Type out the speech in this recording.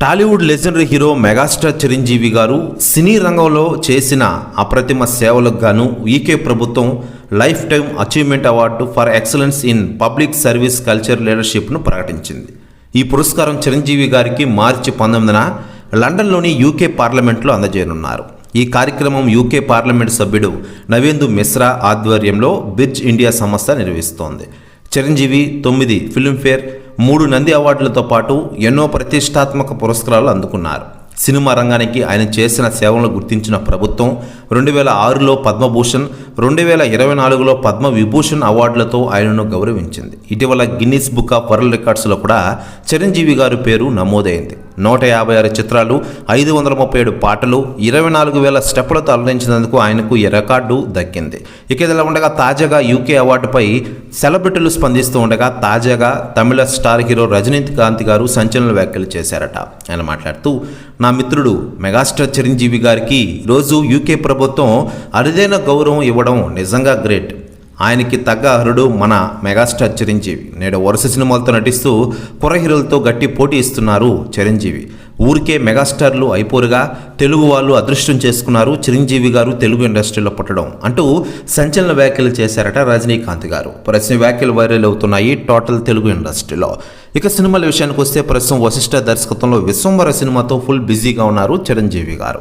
Tollywood legendary hero megastar Chiranjeevi garu సినీ రంగంలో చేసిన అప్రతిమ సేవలకు గాను ఈకే ప్రభుత్వం lifetime achievement award for excellence in public service culture లీడర్షిప్ను ప్రకటించింది. ఈ పురస్కారం చిరంజీవి గారికి మార్చి పంతొమ్మిదిన లండన్లోని యూకే పార్లమెంట్లో అందజేయనున్నారు. ఈ కార్యక్రమం యూకే పార్లమెంట్ సభ్యుడు నవేందు మిశ్రా ఆధ్వర్యంలో బిర్జ్ ఇండియా సంస్థ నిర్వహిస్తోంది. చిరంజీవి తొమ్మిది ఫిల్మ్ఫేర్ మూడు నంది అవార్డులతో పాటు ఎన్నో ప్రతిష్టాత్మక పురస్కారాలు అందుకున్నారు. సినిమా రంగానికి ఆయన చేసిన సేవలను గుర్తించిన ప్రభుత్వం రెండు వేల ఆరులో పద్మభూషణ్ రెండు వేల ఇరవై నాలుగులో పద్మ విభూషణ్ అవార్డులతో ఆయనను గౌరవించింది. ఇటీవల గిన్నిస్ బుక్ ఆఫ్ వరల్డ్ రికార్డ్స్లో కూడా చిరంజీవి గారి పేరు నమోదైంది. నూట యాభై ఆరు చిత్రాలు ఐదు వందల ముప్పై ఏడు పాటలు ఇరవై నాలుగు వేల స్టెప్పులతో అలరించినందుకు ఆయనకు ఈ రికార్డు దక్కింది. ఇక ఇలా ఉండగా తాజాగా యూకే అవార్డుపై సెలబ్రిటీలు స్పందిస్తూ ఉండగా తాజాగా తమిళ స్టార్ హీరో రజనీకాంత్ గారు సంచలన వ్యాఖ్యలు చేశారట. ఆయన మాట్లాడుతూ నా మిత్రుడు మెగాస్టార్ చిరంజీవి గారికి ఈరోజు యూకే ప్రభుత్వం అరుదైన గౌరవం ఇవ్వడం నిజంగా గ్రేట్. ఆయనకి తగ్గ అర్హుడు మన మెగాస్టార్ చిరంజీవి. నేడు వరుస సినిమాలతో నటిస్తూ కుర్ర హీరోలతో గట్టి పోటీ ఇస్తున్నారు చిరంజీవి. ఊరికే మెగాస్టార్లు అయిపోరుగా తెలుగు వాళ్ళు అదృష్టం చేసుకున్నారు చిరంజీవి గారు తెలుగు ఇండస్ట్రీలో పుట్టడం అంటూ సంచలన వ్యాఖ్యలు చేశారట రజనీకాంత్ గారు. ప్రశ్న వ్యాఖ్యలు వైరల్ అవుతున్నాయి టోటల్ తెలుగు ఇండస్ట్రీలో. ఇక సినిమాల విషయానికి వస్తే ప్రస్తుతం వశిష్ఠ దర్శకత్వంలో విశ్వంవర సినిమాతో ఫుల్ బిజీగా ఉన్నారు చిరంజీవి గారు.